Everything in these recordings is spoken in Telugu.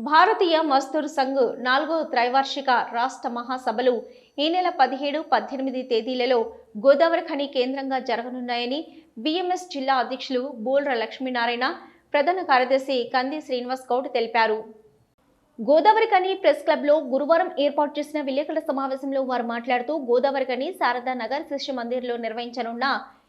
భారతీయ మజ్దూర్ సంఘ్ నాలుగో త్రైవార్షిక రాష్ట్ర మహాసభలు ఈ నెల పదిహేడు పద్దెనిమిది తేదీలలో గోదావరి ఖని కేంద్రంగా జరగనున్నాయని బిఎంఎస్ జిల్లా అధ్యక్షులు బోల్ర లక్ష్మీనారాయణ ప్రధాన కార్యదర్శి కంది శ్రీనివాస్ గౌడ్ తెలిపారు. గోదావరి కని ప్రెస్ క్లబ్లో గురువారం ఏర్పాటు చేసిన విలేకరుల సమావేశంలో వారు మాట్లాడుతూ గోదావరి కని శారదా నగర్ శిష్య మందిర్లో నిర్వహించనున్న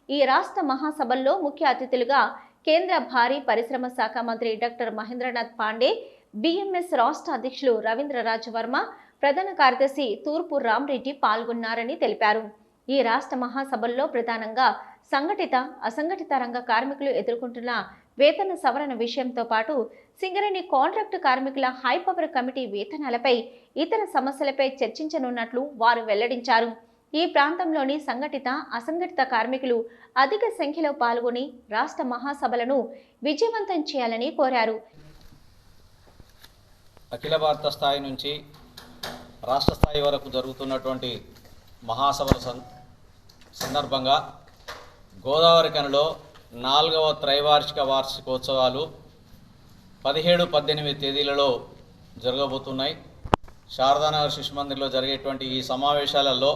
ఈ రాష్ట్ర మహాసభల్లో ముఖ్య అతిథులుగా కేంద్ర భారీ పరిశ్రమ శాఖ మంత్రి డాక్టర్ మహేంద్రనాథ్ పాండే బిఎంఎస్ రాష్ట్ర అధ్యక్షులు రవీంద్ర వర్మ ప్రధాన కార్యదర్శి తూర్పు రామ్రెడ్డి పాల్గొన్నారని తెలిపారు. ఈ రాష్ట్ర మహాసభల్లో ప్రధానంగా సంఘటిత అసంఘటిత రంగ కార్మికులు ఎదుర్కొంటున్న వేతన సవరణ విషయంతో పాటు సింగరేణి కాంట్రాక్టు కార్మికుల హై పవర్ కమిటీ వేతనాలపై ఇతర సమస్యలపై చర్చించనున్నట్లు వారు వెల్లడించారు. ఈ ప్రాంతంలోని సంఘటిత అసంఘటిత కార్మికులు అధిక సంఖ్యలో పాల్గొని రాష్ట్ర మహాసభలను విజయవంతం చేయాలని కోరారు. అఖిల భారత స్థాయి నుంచి రాష్ట్ర స్థాయి వరకు జరుగుతున్నటువంటి మహాసభల సందర్భంగా గోదావరి కనులో నాలుగవ త్రైవార్షిక వార్షికోత్సవాలు పదిహేడు పద్దెనిమిది తేదీలలో జరగబోతున్నాయి. శారదానగర్ శిశు మందిర్లో జరిగేటువంటి ఈ సమావేశాలలో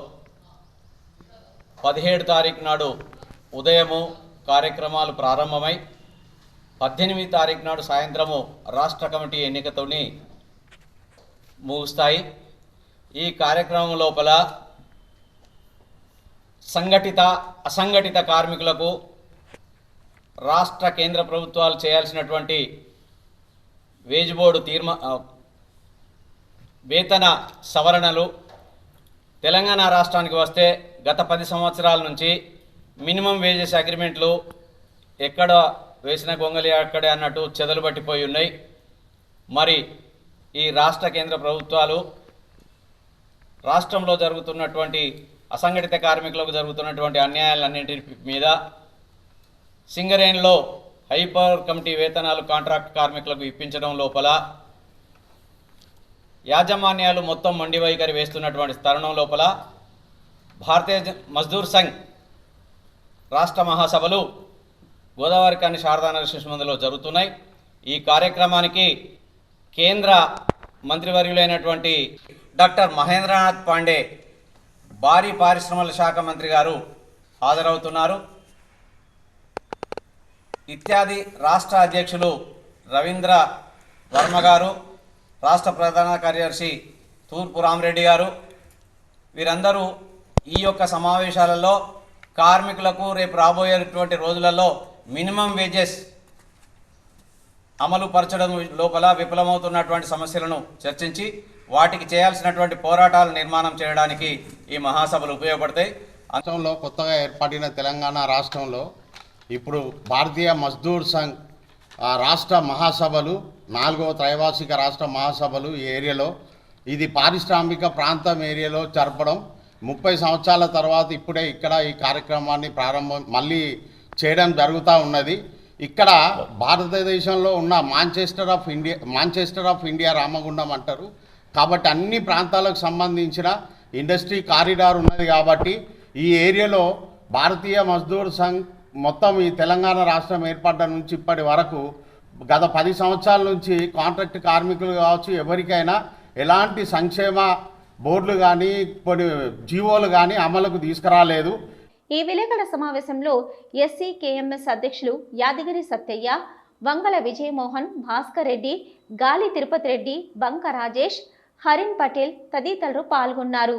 పదిహేడు తారీఖు నాడు ఉదయము కార్యక్రమాలు ప్రారంభమై పద్దెనిమిది తారీఖు నాడు సాయంత్రము రాష్ట్ర కమిటీ ఎన్నికతోని ముగుస్తాయి. ఈ కార్యక్రమం లోపల సంఘటిత అసంఘటిత కార్మికులకు రాష్ట్ర కేంద్ర ప్రభుత్వాలు చేయాల్సినటువంటి వేజ్ బోర్డు తీర్మా వేతన సవరణలు తెలంగాణ రాష్ట్రానికి వస్తే గత పది సంవత్సరాల నుంచి మినిమం వేజెస్ అగ్రిమెంట్లు ఎక్కడ వేసిన గొంగలి అక్కడే అన్నట్టు చెదలు పట్టిపోయి ఉన్నాయి. మరి ఈ రాష్ట్ర కేంద్ర ప్రభుత్వాలు రాష్ట్రంలో జరుగుతున్నటువంటి అసంఘటిత కార్మికులకు జరుగుతున్నటువంటి అన్యాయాలన్నింటి మీద సింగరేణిలో హైపర్ కమిటీ వేతనాలు కాంట్రాక్ట్ కార్మికులకు ఇప్పించడం లోపల యాజమాన్యాలు మొత్తం మండి వైఖరి వేస్తున్నటువంటి తరుణం లోపల భారతీయ జ- మజ్దూర్ సంఘ్ రాష్ట్ర మహాసభలు గోదావరి కాని శారదానగర్ శిశు మందిర్లో జరుగుతున్నాయి. ఈ కార్యక్రమానికి కేంద్ర మంత్రివర్యులైనటువంటి డాక్టర్ మహేంద్రనాథ్ పాండే భారీ పారిశ్రమల శాఖ మంత్రి గారు హాజరవుతున్నారు. ఇత్యాది రాష్ట్ర అధ్యక్షులు రవీంద్ర వర్మ గారు రాష్ట్ర ప్రధాన కార్యదర్శి తూర్పు రామరెడ్డి గారు వీరందరూ ఈ యొక్క సమావేశాలలో కార్మికులకు రేపు రాబోయేటువంటి రోజులలో మినిమం వేజెస్ అమలు పరచడం లోపల విఫలమవుతున్నటువంటి సమస్యలను చర్చించి వాటికి చేయాల్సినటువంటి పోరాటాలు నిర్మాణం చేయడానికి ఈ మహాసభలు ఉపయోగపడతాయి. అంతంలో కొత్తగా ఏర్పడిన తెలంగాణ రాష్ట్రంలో ఇప్పుడు భారతీయ మజ్దూర్ సంఘ్ రాష్ట్ర మహాసభలు నాలుగవ త్రైవార్షిక రాష్ట్ర మహాసభలు ఈ ఏరియాలో ఇది పారిశ్రామిక ప్రాంతం ఏరియాలో జరపడం ముప్పై సంవత్సరాల తర్వాత ఇప్పుడే ఇక్కడ ఈ కార్యక్రమాన్ని ప్రారంభం మళ్ళీ చేయడం జరుగుతూ ఉన్నది. ఇక్కడ భారతదేశంలో ఉన్న Manchester of India Manchester of India Ramagundam అంటారు. కాబట్టి అన్ని ప్రాంతాలకు సంబంధించిన ఇండస్ట్రీ కారిడార్ ఉన్నది కాబట్టి ఈ ఏరియాలో భారతీయ మజ్దూర్ సంఘ్ మొత్తం ఈ తెలంగాణ రాష్ట్రం ఏర్పడ్డ నుంచి ఇప్పటి వరకు గత పది సంవత్సరాల నుంచి కాంట్రాక్ట్ కార్మికులు కావచ్చు ఎవరికైనా ఎలాంటి సంక్షేమ బోర్డులు కానీ కొన్ని జీవోలు కానీ అమలుకు తీసుకురాలేదు. ఈ విలేకరుల సమావేశంలో ఎస్సీ కేఎంఎస్ అధ్యక్షులు యాదగిరి సత్తయ్య వంగల విజయమోహన్ భాస్కర్ రెడ్డి గాలి తిరుపతి రెడ్డి బంక రాజేష్ హరిన్ పటేల్ తదితరులు పాల్గొన్నారు.